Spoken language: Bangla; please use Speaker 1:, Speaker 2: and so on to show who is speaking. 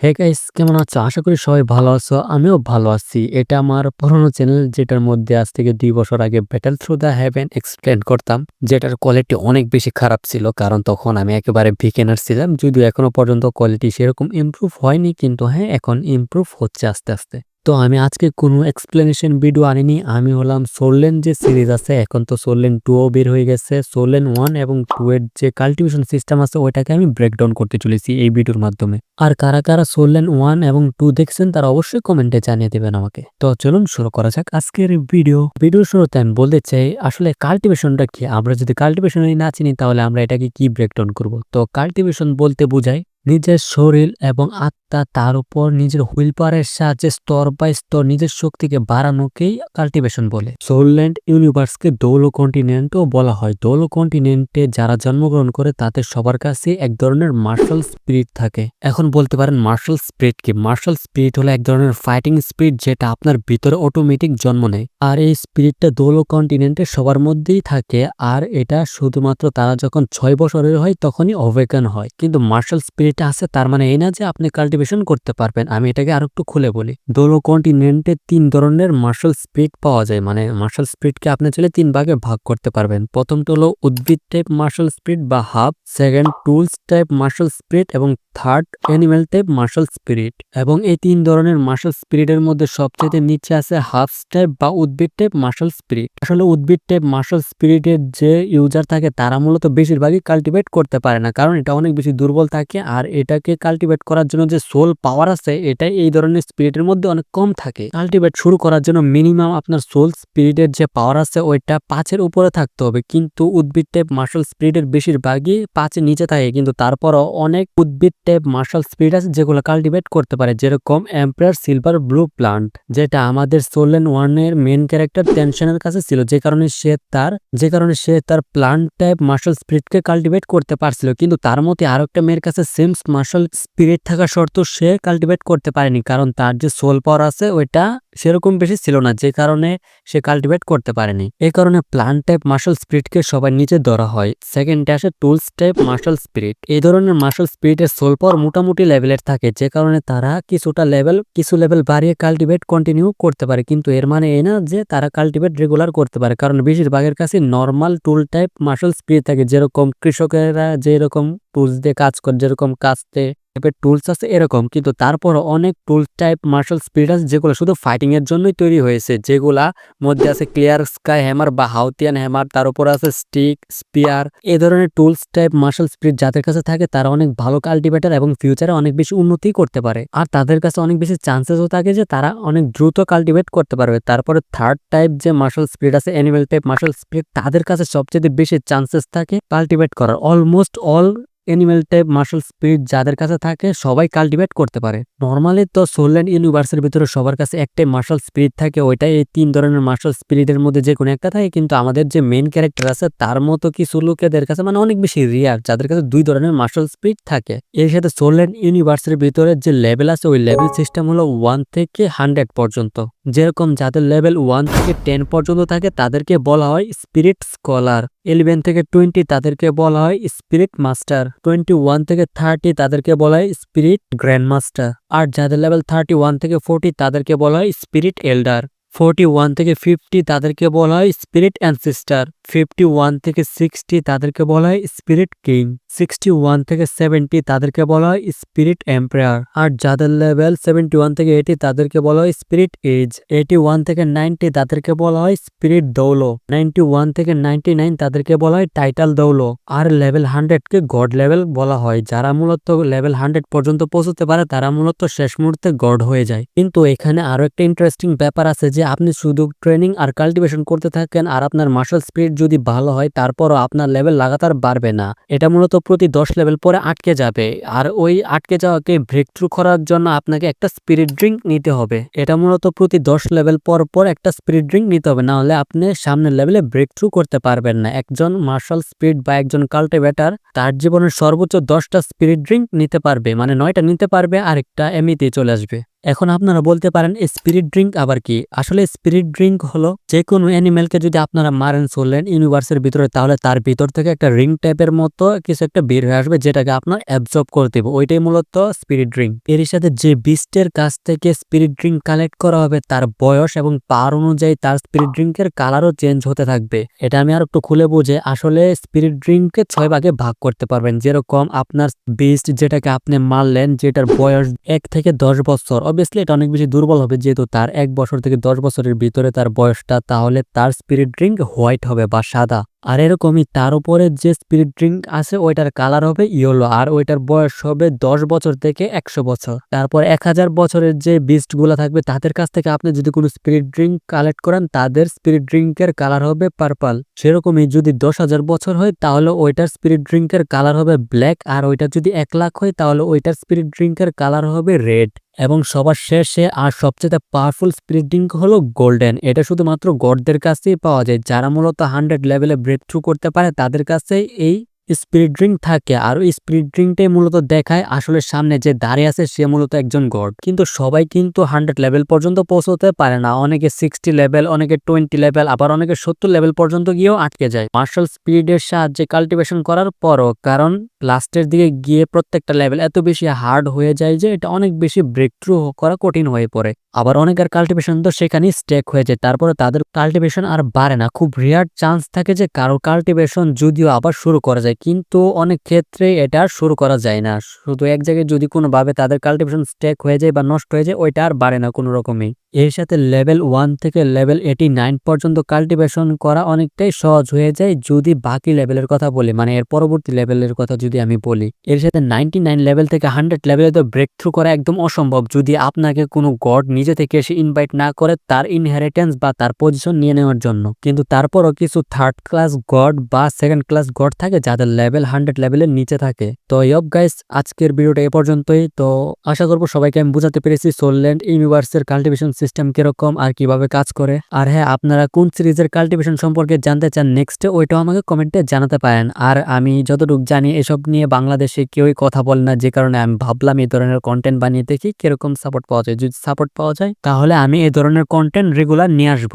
Speaker 1: হে গাইস কেমন আছো? আশা করি সবাই ভালো আছো। আমিও ভালো আছি। এটা আমার পুরনো চ্যানেল যেটার মধ্যে আজ থেকে দুই বছর আগে battle through the heaven explain করতাম। যেটার কোয়ালিটি অনেক বেশি খারাপ ছিল। কারণ তখন আমি একেবারে ভিকেনার ছিলাম। যদিও এখনও পর্যন্ত কোয়ালিটি সেরকম ইম্প্রুভ হয়নি কিন্তু হ্যাঁ, এখন ইম্প্রুভ হচ্ছে আস্তে, আস্তে। তো আমি আজকে কোনো এক্সপ্লেনেশন ভিডিও আনিনি। আমি হলাম সোললেন যে সিরিজ আছে এখন তো সোললেন 2 ও বের হয়ে গেছে। সোললেন ওয়ান এবং টু এর যে কাল্টিভেশন সিস্টেম আছে ওইটাকে আমি ব্রেকডাউন করতে চলেছি এই ভিডিওর মাধ্যমে। আর কারা, কারা সোললেন ওয়ান এবং টু দেখছেন তারা অবশ্যই কমেন্টে জানিয়ে দেবেন আমাকে। তো চলুন শুরু করা যাক আজকের ভিডিও। ভিডিও শুরুতে আমি বলতে চাই আসলে কাল্টিভেশনটা কি? আমরা যদি কাল্টিভেশনই না চিনি তাহলে আমরা এটাকে কি ব্রেকডাউন করব? তো কাল্টিভেশন বলতে বোঝায় নিজের শরীর এবং আত্মা তার উপর নিজের হুইল পাওয়ারের সাহায্যে স্তর বাই স্তর নিজের শক্তিকে বাড়ানোকেই কাল্টিভেশন বলে। সোলল্যান্ড ইউনিভার্সকে দৌল কন্টিনেন্টও বলা হয়। দৌল কন্টিনেন্টে যারা জন্মগ্রহণ করে তাদের সবার কাছে এক ধরনের মার্শাল স্পিরিট থাকে। এখন বলতে পারেন মার্শাল স্পিরিট কি? মার্শাল স্পিরিট হলো এক ধরনের ফাইটিং স্পিরিট যেটা আপনার ভিতরে অটোমেটিক জন্ম নেয়। আর এই স্পিরিটটা দৌল কন্টিনেন্টে সবার মধ্যেই থাকে আর এটা শুধুমাত্র তারা যখন ছয় বছরের হয় তখনই অবেকান হয়। কিন্তু মার্শাল স্পিরিট যেটা আছে তার মানে এই না যে আপনি কাল্টিভেশন করতে পারবেন। আমি এটাকে আরও একটু খুলে বলি। দোলো কন্টিনেন্টে তিন ধরনের মার্শাল স্পিড পাওয়া যায়। মানে মার্শাল স্পিডকে আপনি চলে তিন ভাগে ভাগ করতে পারবেন। প্রথমটা হলো উদ্ভিদ টাইপ মার্শাল স্পিড বা herb. Second tools type martial spirit এবং third animal type martial spirit এবং এই তিন ধরনের মার্শাল স্পিরিটের মধ্যে সবচেয়ে নিচে আছে হাফ টাইপ বা উদ্ভিদ টাইপ মার্শাল স্পিরিট আসলে উদ্ভিদ টাইপ মার্শাল স্পিরিটের যে ইউজার থাকে, তারা মূলত বেশিরভাগই কাল্টিভেট করতে পারে না। কারণ এটা অনেক বেশি দুর্বল থাকে আর এটাকে কাল্টিভেট করার জন্য যে সোল পাওয়ার আছে, এটাই এই ধরনের স্পিরিটের মধ্যে অনেক কম থাকে। কাল্টিভেট শুরু করার জন্য মিনিমাম আপনার সোল স্পিরিটের যে পাওয়ার আছে, ওইটা পাঁচের উপরে থাকতে হবে। কিন্তু উদ্ভিদ টাইপ মার্শাল স্পিরিটের বেশিরভাগই পাঁচের নিচে থাকে। কিন্তু তারপরও অনেক উদ্ভিদ টাইপ মার্শাল স্পিরিট আছে যেগুলো কাল্টিভেট করতে পারে। যেরকম এম্পায়ার সিলভার ব্লু প্লান্ট যেটা আমাদের সোলেন ওয়ানের মেন ক্যারেক্টার টেনশনের কাছে ছিল। যে কারণে সে তার, যে কারণে সে তার প্লান্ট টাইপ মার্শাল স্পিরিটকে কাল্টিভেট করতে পারছিল। কিন্তু তার মতে আরও একটা মেয়ের কাছে সেম মার্শাল স্পিরিট থাকা সত্ত্বেও সে কাল্টিভেট করতে পারেনি। কারণ তার যে সোল পাওয়ার আছে, ওইটা সেরকম বেশি ছিল না, যে কারণে সে কাল্টিভেট করতে পারেনি। এই কারণে প্লান্ট টাইপ মার্শাল স্পিরিটকে সবাই নিচে ধরা হয়। সেকেন্ডে আসে টুলস টাইপ মার্শাল স্পিরিট এই ধরনের মার্শাল স্পিরিটের সোল পাওয়ার মোটামুটি লেভেলের থাকে, যে কারণে তারা কিছুটা লেভেল কিছু লেভেল বাড়িয়ে কাল্টিভেট কন্টিনিউ করতে পারে। কিন্তু এর মানে এই না যে তারা কাল্টিভেট রেগুলার করতে পারে। কারণ বেশিরভাগের কাছে normal tool type martial spirit থাকে। যেরকম কৃষকেরা যেরকম টুলস দিয়ে কাজ করে, যেরকম কাস্তে টাইপের টুলস আছে এরকম। কিন্তু তারপর অনেক টুলস টাইপ মার্শাল স্পিড আছে যেগুলো শুধু ফাইটিং এর জন্যই তৈরি হয়েছে। যেগুলা মধ্যে আছে ক্লিয়ার স্কাই হ্যামার বা হাউতিয়ান হ্যামার তার উপর আছে স্টিক স্পিয়ার এ ধরনের টুলস টাইপ মার্শাল স্পিড যাদের কাছে থাকে, তারা অনেক ভালো কাল্টিভেটার এবং ফিউচারে অনেক বেশি উন্নতি করতে পারে। আর তাদের কাছে অনেক বেশি চান্সেসও থাকে যে তারা অনেক দ্রুত কাল্টিভেট করতে পারবে। তারপরে থার্ড টাইপ যে মার্শাল স্পিড আছে অ্যানিমেল টাইপ মার্শাল স্পিড তাদের কাছে সবচেয়ে বেশি চান্সেস থাকে কাল্টিভেট করার। Almost all animal type martial spirit যাদের কাছে থাকে, সবাই কাল্টিভেট করতে পারে। নর্মালি তো সোলল্যান্ড ইউনিভার্সের ভিতরে সবার কাছে একটাই মার্শাল স্পিরিট থাকে, ওইটাই এই তিন ধরনের মার্শাল স্পিরিটের মধ্যে যে কোনো একটা থাকে, কিন্তু আমাদের যে মেন ক্যারেক্টার আছে, তার মতো কিছু লোকেদের কাছে মানে অনেক বেশি রিয়ার যাদের কাছে দুই ধরনের মার্শাল স্পিরিট থাকে। এর সাথে সোলল্যান্ড ইউনিভার্সের ভিতরে যে লেভেল আছে, ওই লেভেল সিস্টেম হলো ওয়ান থেকে হান্ড্রেড পর্যন্ত। যেরকম যাদের লেভেল ওয়ান থেকে টেন পর্যন্ত থাকে, তাদেরকে বলা হয় স্পিরিট স্কলার ইলেভেন থেকে টোয়েন্টি তাদেরকে বলা হয় স্পিরিট মাস্টার টোয়েন্টি ওয়ান থেকে থার্টি তাদেরকে বলা হয় স্পিরিট গ্র্যান্ড মাস্টার আর যাদের লেভেল থার্টি ওয়ান থেকে ফোর্টি তাদেরকে বলা হয় স্পিরিট এল্ডার। ফোর্টি ওয়ান থেকে ফিফটি তাদেরকে বলা হয় স্পিরিট অ্যানসিস্টার। ফিফটি ওয়ান থেকে সিক্সটি তাদেরকে বলা হয় স্পিরিট কিং। সিক্সটি ওয়ান থেকে সেভেন্টি তাদেরকে বলা হয় স্পিরিট এম্পায়ার। আর যাদের লেভেল সেভেন্টি ওয়ান থেকে এইটি তাদেরকে বলা হয় স্পিরিট এজ। এইটি ওয়ান থেকে নাইনটি তাদেরকে বলা হয় স্পিরিট দৌলো। নাইনটি ওয়ান থেকে নাইনটি নাইন তাদেরকে বলা হয় টাইটাল দৌলো। আর লেভেল হান্ড্রেডকে গড লেভেল বলা হয়। যারা মূলত লেভেল হান্ড্রেড পর্যন্ত পৌঁছতে পারে, তারা মূলত শেষ মুহূর্তে গড হয়ে যায়। কিন্তু এখানে আরও একটা ইন্টারেস্টিং ব্যাপার আছে যে, আপনি শুধু ট্রেনিং আর কাল্টিভেশন করতে থাকেন আর আপনার মার্শাল স্পিরিট যদি ভালো হয়, তারপরও আপনার লেভেল লাগাতার বাড়বে না। এটা মূলত প্রতি দশ লেভেল পরে আটকে যাবে। আর ওই আটকে যাওয়াকে ব্রেক থ্রু করার জন্য আপনাকে একটা স্পিরিট ড্রিঙ্ক নিতে হবে। এটা মূলত প্রতি দশ লেভেল পর পর একটা স্পিরিট ড্রিঙ্ক নিতে হবে। না হলে আপনি সামনের লেভেলে ব্রেক থ্রু করতে পারবেন না। একজন মার্শাল স্পিরিট বা একজন কাল্টিভেটার তার জীবনের সর্বোচ্চ দশটা স্পিরিট ড্রিঙ্ক নিতে পারবে। মানে নয়টা নিতে পারবে আর একটা এমনিতেই চলে আসবে। এখন আপনারা বলতে পারেন স্পিরিট ড্রিঙ্ক আবার কি? আসলে স্পিরিট ড্রিঙ্ক হলো যে কোনো অ্যানিমেলকে যদি আপনারা মারেন চললেন ইউনিভার্সের ভিতরে, তাহলে তার ভিতর থেকে একটা রিং টাইপের মতো কিছু একটা বের হয়ে আসবে যেটাকে আপনার অ্যাবজর্ব করে দেবে। ওইটাই মূলত স্পিরিট ড্রিঙ্ক এর সাথে যে বিস্টের কাছ থেকে স্পিরিট ড্রিঙ্ক কালেক্ট করা হবে, তার বয়স এবং পার অনুযায়ী তার স্পিরিট ড্রিঙ্কের কালারও চেঞ্জ হতে থাকবে। এটা আমি আর একটু খুলে বুঝে, আসলে স্পিরিট ড্রিঙ্ককে ছয় ভাগে ভাগ করতে পারবেন। যেরকম আপনার বিস্ট যেটাকে আপনি মারলেন, যেটার বয়স এক থেকে দশ বছর অবভিয়াসলি এটা অনেক বেশি দুর্বল হবে, যেহেতু তার এক বছর থেকে দশ বছরের ভিতরে তার বয়সটা তাহলে তার স্পিরিট ড্রিঙ্ক হোয়াইট হবে বা সাদা। আর এরকমই তার উপরে যে স্পিরিট ড্রিঙ্ক আছে, ওইটার কালার হবে ইয়েলো আর ওইটার বয়স হবে দশ বছর থেকে একশো বছর। তারপর এক হাজার বছরের যে বিস্টগুলা থাকবে, তাদের কাছ থেকে আপনি যদি কোনো স্পিরিট ড্রিঙ্ক কালেক্ট করেন, তাদের স্পিরিট ড্রিঙ্কের কালার হবে পার্পল সেরকমই যদি দশ হাজার বছর হয়, তাহলে ওইটার স্পিরিট ড্রিঙ্কের কালার হবে ব্ল্যাক আর ওইটা যদি এক লাখ হয়, তাহলে ওইটার স্পিরিট ড্রিঙ্কের কালার হবে রেড এবং সবার শেষে আর সবচেয়ে পাওয়ারফুল স্পিরিট ড্রিঙ্ক হলো গোল্ডেন এটা শুধুমাত্র গডদের কাছেই পাওয়া যায়। যারা মূলত হান্ড্রেড লেভেলে ব্রেক থ্রু করতে পারে, তাদের কাছে এই স্পিরিট ড্রিঙ্ক থাকে, আর ওই স্পিরিট ড্রিঙ্কটাই মূলত দেখায় আসলে সামনে যে দাঁড়িয়ে আছে সে মূলত একজন গড। কিন্তু সবাই কিন্তু হান্ড্রেড লেভেল পর্যন্ত পৌঁছতে পারে না। অনেকে সিক্সটি লেভেল, অনেকে টোয়েন্টি লেভেল, আবার অনেকে সত্তর লেভেল পর্যন্ত গিয়েও আটকে যায়। মার্শাল স্পিরিটের সাহায্যে কাল্টিভেশন করার পরও, কারণ লাস্টের দিকে গিয়ে প্রত্যেকটা লেভেল এত বেশি হার্ড হয়ে যায় যে এটা অনেক বেশি ব্রেক থ্রু করা কঠিন হয়ে পড়ে। আবার অনেকের কাল্টিভেশন তো সেখানেই স্টেক হয়ে যায়, তারপরে তাদের কাল্টিভেশন আর বাড়ে না। খুব রিয়ার চান্স থাকে যে কারও কাল্টিভেশন যদিও আবার শুরু করা যায় কিন্তু অনেক ক্ষেত্রে এটা শুরু করা যায় না। শুধু এক জায়গায় যদি কোনোভাবে তাদের কাল্টিভেশন স্টেক হয়ে যায় বা নষ্ট হয়ে যায়, ওইটা আর বাড়ে না কোনো রকমই। এর সাথে লেভেল ওয়ান থেকে লেভেল এইটি নাইন পর্যন্ত কাল্টিভেশন করা অনেকটাই সহজ হয়ে যায় যদি বাকি লেভেলের কথা বলি মানে এর পরবর্তী লেভেলের কথা যদি আমি বলি। এর সাথে নাইনটি নাইন লেভেল থেকে হান্ড্রেড লেভেলে তো ব্রেক থ্রু করা একদম অসম্ভব। যদি আপনাকে কোনো গড নিজে থেকে এসে ইনভাইট না করে তার ইনহেরিটেন্স বা তার পজিশন নিয়ে নেওয়ার জন্য। কিন্তু তারপরও কিছু থার্ড ক্লাস গড বা সেকেন্ড ক্লাস গড থাকে যাদের লেভেল হান্ড্রেড লেভেলের নিচে থাকে। তো ইয়ব গাইস আজকের ভিডিওটা এ পর্যন্তই। তো আশা করব সবাইকে আমি বুঝাতে পেরেছি সোলল্যান্ড ইউনিভার্সের কাল্টিভেশন সিস্টেম কীরকম, আর কীভাবে কাজ করে। আর হ্যাঁ আপনারা কোন সিরিজের কাল্টিভেশন সম্পর্কে জানতে চান নেক্সটে ওইটাও আমাকে কমেন্টে জানাতে পারেন। আর আমি যতটুকু জানি, এসব নিয়ে বাংলাদেশে কেউই কথা বলে না, যে কারণে আমি ভাবলাম এই ধরনের কন্টেন্ট বানিয়ে দেখি, কীরকম সাপোর্ট পাওয়া যায়। যদি সাপোর্ট পাওয়া যায়, তাহলে আমি এই ধরনের কন্টেন্ট রেগুলার নিয়ে আসব।